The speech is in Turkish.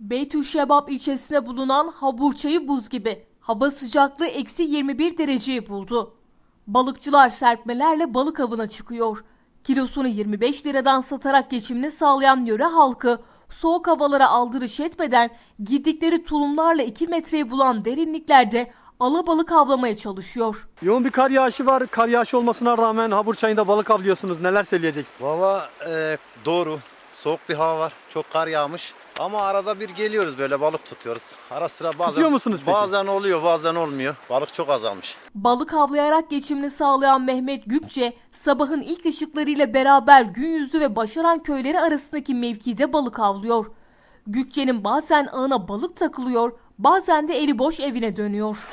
Beytüşşebap ilçesinde bulunan Haburçayı buz gibi. Hava sıcaklığı eksi 21 dereceyi buldu. Balıkçılar serpmelerle balık avına çıkıyor. Kilosunu 25 liradan satarak geçimini sağlayan yöre halkı soğuk havalara aldırış etmeden gittikleri tulumlarla 2 metreyi bulan derinliklerde alabalık avlamaya çalışıyor. Yoğun bir kar yağışı var. Kar yağışı olmasına rağmen Habur Çayı'nda balık avlıyorsunuz. Neler söyleyeceksiniz? Valla e, doğru. Soğuk bir hava var. Çok kar yağmış. Ama arada bir geliyoruz böyle balık tutuyoruz. Ara sıra bazen Tutuyor musunuz peki? bazen oluyor, bazen olmuyor. Balık çok azalmış. Balık avlayarak geçimini sağlayan Mehmet Gükçe, sabahın ilk ışıklarıyla beraber gün yüzü ve Başaran köyleri arasındaki mevkide balık avlıyor. Gükçe'nin bazen ağına balık takılıyor, bazen de eli boş evine dönüyor.